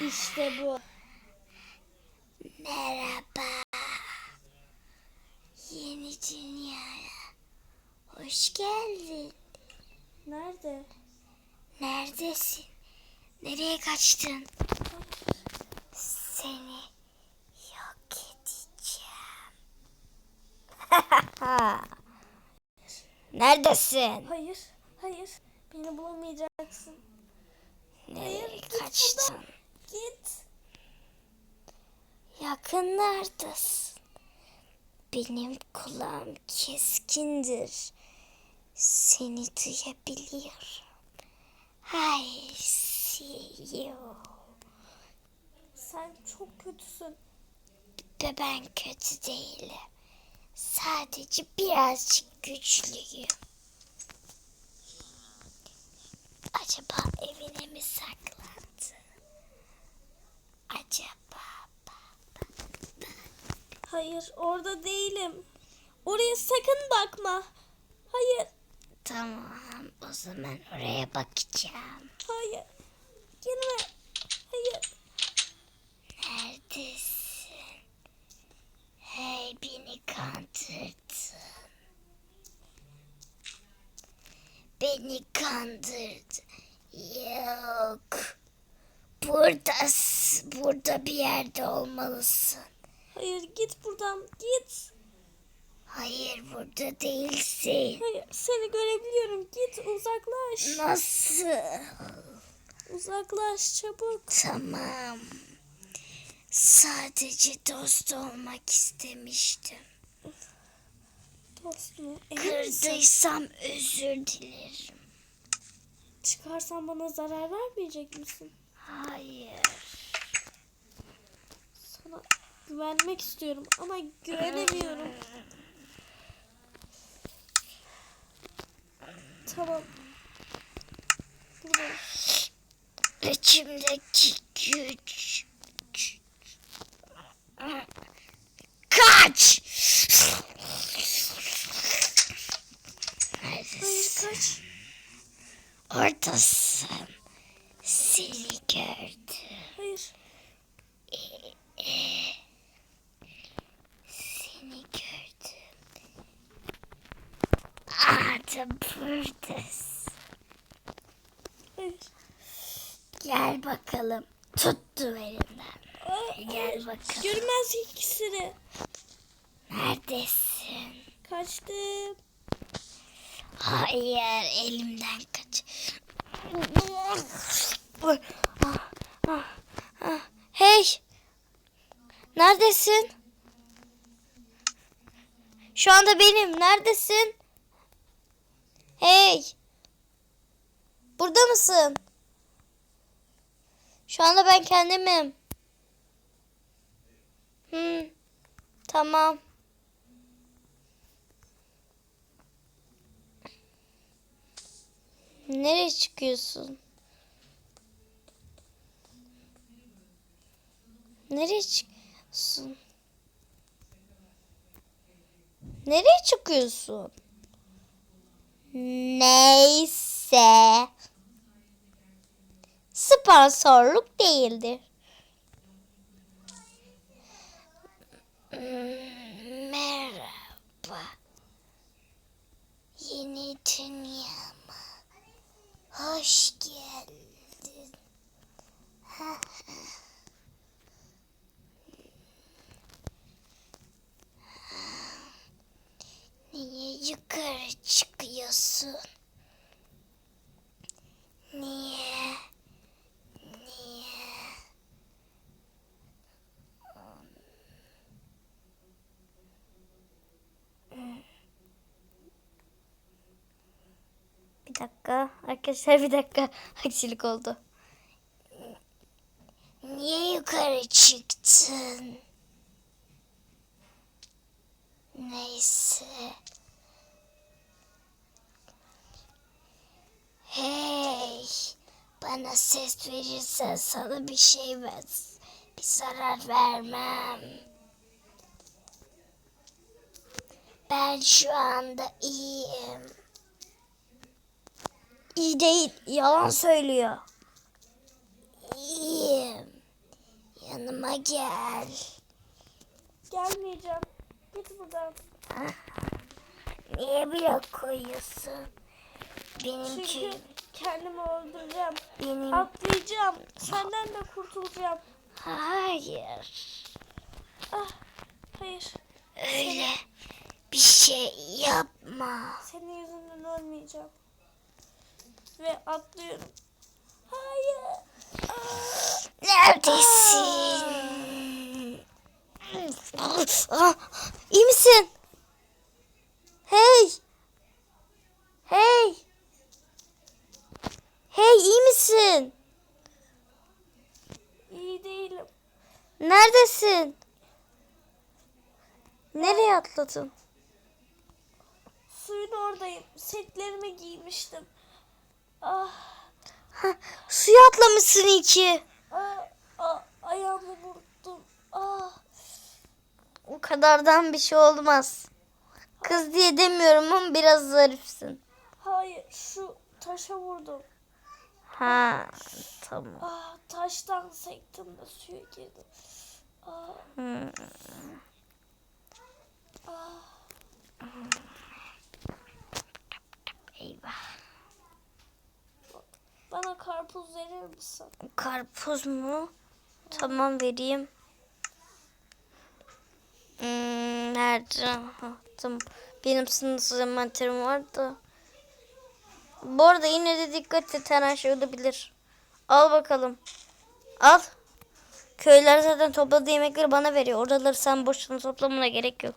İşte bu. Merhaba. Yeni dünyaya. Hoş geldin. Nerede? Neredesin? Nereye kaçtın? Seni yok edeceğim. Neredesin? Hayır. Beni bulamayacaksın. Nereye git kaçtın? Git. Yakınlardasın. Benim kulağım keskindir. Seni duyabiliyorum. I see you. Sen çok kötüsün. Ve ben kötü değilim. Sadece birazcık güçlüyüm. Acaba evine mi saklandı? Acaba Hayır, orada değilim. Oraya sakın bakma. Hayır, Tamam o zaman oraya bakacağım. hayır. Girme. Hayır. Neredesin? Hey beni kandırdın. Beni kandırdın. Yok. Buradasın. Burada bir yerde olmalısın. Hayır, git buradan. Git. Hayır burada değilsin. Hayır, seni görebiliyorum. Git, uzaklaş. Nasıl? Uzaklaş çabuk. Tamam. Sadece dost olmak istemiştim. Dost mu? Kırdıysam özür dilerim. Çıkarsan bana zarar vermeyecek misin? Hayır. Sana güvenmek istiyorum ama güvenemiyorum. Tamam. Buradayım. İçimdeki güç. Kaç! Hayır kaç. Oradasın. Seni gördüm. Hayır. Seni gördüm. Artık buradasın. Hayır. Gel bakalım. Tuttum elimden. Aa, Gel bakalım. Görmez ikisini. Neredesin? Kaçtım. Hayır elimden kaç. Hey. Neredesin? Şu anda benim. Neredesin? Hey. Burada mısın? Şu anda ben kendimim. Hmm. Tamam. Nereye çıkıyorsun? Nereye çıkıyorsun? Nereye çıkıyorsun? Neyse. Sponsorluk değildir. Merhaba. Yeni dünyama hoş geldin. Niye yukarı çıkıyorsun? Niye? Niye? Bir dakika. Arkadaşlar bir dakika. Aksilik oldu. Niye yukarı çıktın? Neyse. Hey. Bana ses verirsen sana bir şey ver. Bir zarar vermem. Ben şu anda iyiyim. İyi değil. Yalan söylüyor. İyiyim. Yanıma gel. Gelmeyeceğim. Git buradan. Niye blok koyuyorsun? Benimki, Çünkü kendimi öldüreceğim. benim... Atlayacağım. Senden de kurtulacağım. Hayır. Ah, hayır. Öyle bir şey yapma. Senin yüzünden ölmeyeceğim. Ve atlıyorum. Hayır. Neredesin? Ah, iyi misin? Hey! Hey! Hey iyi misin? iyi değilim. Neredesin? Nereye atladın? Suyun oradayım. Setlerimi giymiştim. Ah, Hah, suya atlamışsın iki. ah, ah ayağımı burktum. Ah, O kadardan bir şey olmaz. Kız diye demiyorum ama biraz zarifsin. hayır şu taşa vurdum. Ha tamam. Ah, taştan sektim de suya girdim. Ah, Hmm. ah. Eyvah. Bana karpuz verir misin? Karpuz mu? Tamam vereyim. Hmm, nerede? Ha, tamam. Benim sınırsız envanterim vardı. Bu arada yine de dikkat et her şey olabilir. Al bakalım. Al. Köyler zaten topladığı yemekleri bana veriyor. Oraları sen boşuna toplamana gerek yok.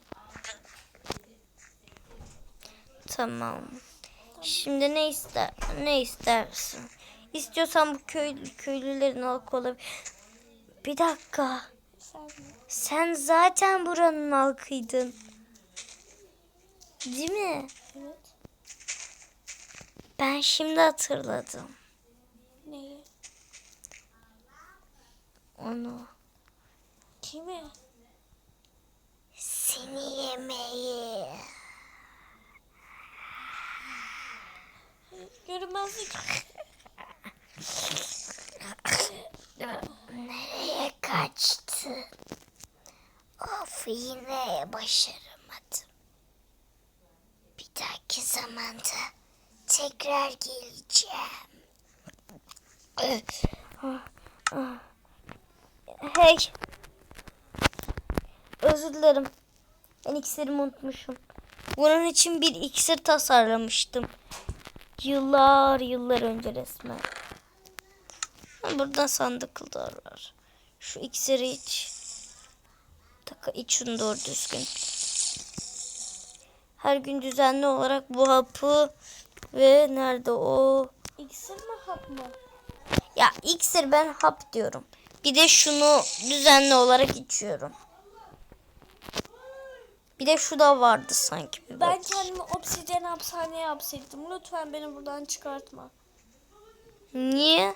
Tamam. Şimdi ne ister? Ne istersin? İstiyorsan bu köy, köylülerin halkı olabilir. Bir dakika. Sen zaten buranın halkıydın. Değil mi? Evet. Ben şimdi hatırladım Neyi? onu. Kimi? Seni yemeyi. Görünmezlik. Başaramadım. Bir dahaki zamanda tekrar geleceğim. Hey. Özür dilerim. Ben iksirimi unutmuşum. Bunun için bir iksir tasarlamıştım. Yıllar yıllar önce resmen. Ha, Burada sandıklar var. Şu iksiri iç. Taka iç şunu doğru düzgün. Her gün düzenli olarak bu hapı ve nerede o? İksir mi hap mı? Ya iksir ben hap diyorum. Bir de şunu düzenli olarak içiyorum. Bir de şu da vardı sanki. bir Ben bak. kendimi obsidyen hapishaneye hapsettim. Lütfen beni buradan çıkartma. Niye?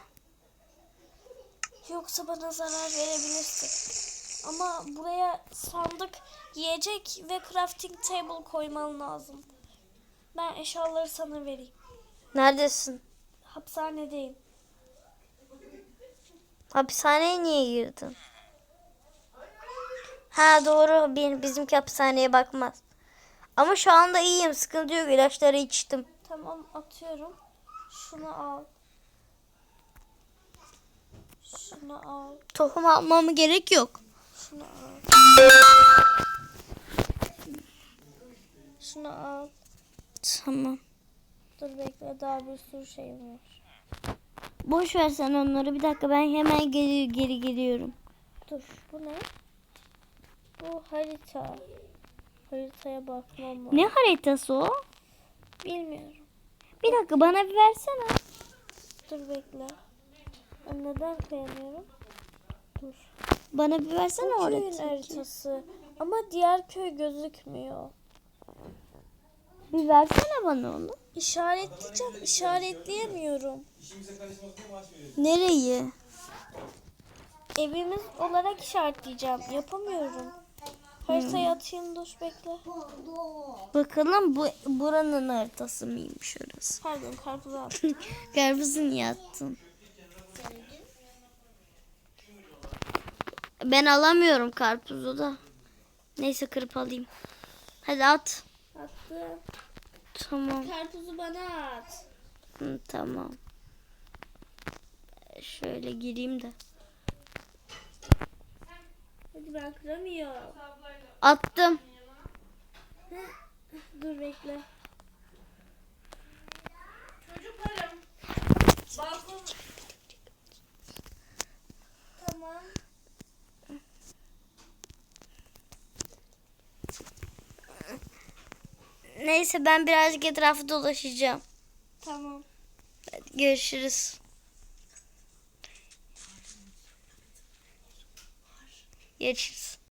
Yoksa bana zarar verebilirsin. Ama buraya sandık, yiyecek ve crafting table koyman lazım. Ben eşyaları sana vereyim. Neredesin? Hapishanedeyim. Hapishaneye niye girdin? Ha doğru. Benim bizimki hapishaneye bakmaz. Ama şu anda iyiyim. Sıkıntı yok. İlaçları içtim. Tamam atıyorum. Şunu al. Şunu al. Tohum almama gerek yok. Şunu al. Şunu al. Tamam. Dur bekle daha bir sürü şeyim var. Boş ver sen onları. Bir dakika ben hemen geri, geri geliyorum. Dur bu ne? Bu harita. Haritaya bakmam lazım. Ne haritası o? Bilmiyorum. Bir dakika bana bir versene. Dur bekle. Ben neden koyamıyorum? Dur. Bana bir versene Bu o köyün haritayı. haritası. Ama diğer köy gözükmüyor. Bir versene bana onu. İşaretleyeceğim. işaretleyemiyorum. Nereyi? Evimiz olarak işaretleyeceğim. Yapamıyorum. Haritayı atayım dur bekle. Bakalım bu buranın haritası mıymış orası? Pardon karpuzu at. Karpuzu niye attın? Ben alamıyorum karpuzu da. Neyse kırıp alayım. Hadi at. Attım. Tamam. Karpuzu bana at. Hı, tamam. Şöyle gireyim de. Hadi ben kıramıyorum. Attım. Dur bekle. Çocuklarım. Balkon. Tamam. Neyse ben birazcık etrafı dolaşacağım. Tamam. Hadi görüşürüz. Görüşürüz.